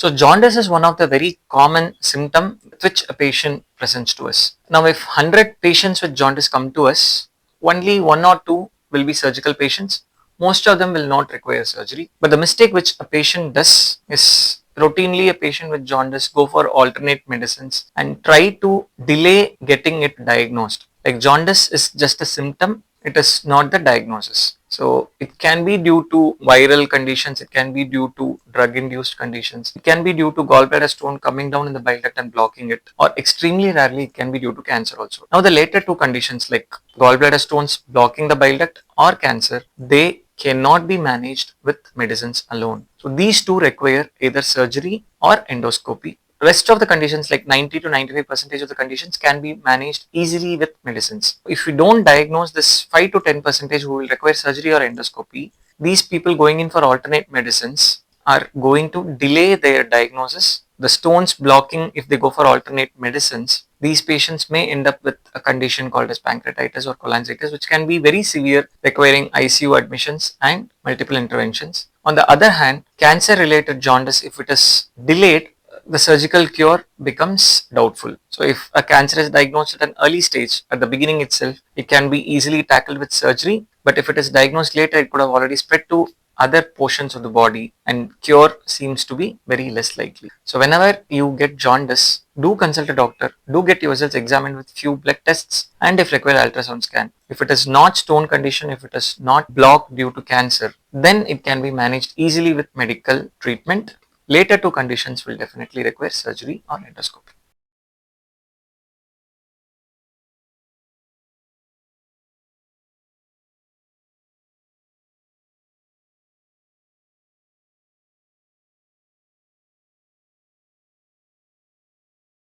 So jaundice is one of the very common symptom which a patient presents to us. Now if 100 patients with jaundice come to us, only one or two will be surgical patients. Most of them will not require surgery. But the mistake which a patient does is routinely a patient with jaundice go for alternate medicines and try to delay getting it diagnosed. Like jaundice is just a symptom, it is not the diagnosis. So it can be due to viral conditions, it can be due to drug induced conditions, it can be due to gallbladder stone coming down in the bile duct and blocking it, or extremely rarely it can be due to cancer also. Now the later two conditions like gallbladder stones blocking the bile duct or cancer, they cannot be managed with medicines alone. So these two require either surgery or endoscopy. Rest of the conditions like 90 to 95 percentage of the conditions can be managed easily with medicines. If we don't diagnose this 5 to 10 percentage who will require surgery or endoscopy, these people going in for alternate medicines are going to delay their diagnosis. The stones blocking if they go for alternate medicines, these patients may end up with a condition called as pancreatitis or cholangitis, which can be very severe, requiring ICU admissions and multiple interventions. On the other hand, cancer related jaundice, if it is delayed, the surgical cure becomes doubtful. So, if a cancer is diagnosed at an early stage, at the beginning itself, it can be easily tackled with surgery. But if it is diagnosed later, it could have already spread to other portions of the body and cure seems to be very less likely. So whenever you get jaundice, do consult a doctor, do get yourselves examined with few blood tests and if required ultrasound scan. If it is not stone condition, if it is not blocked due to cancer, then it can be managed easily with medical treatment. Later two conditions will definitely require surgery or endoscopy.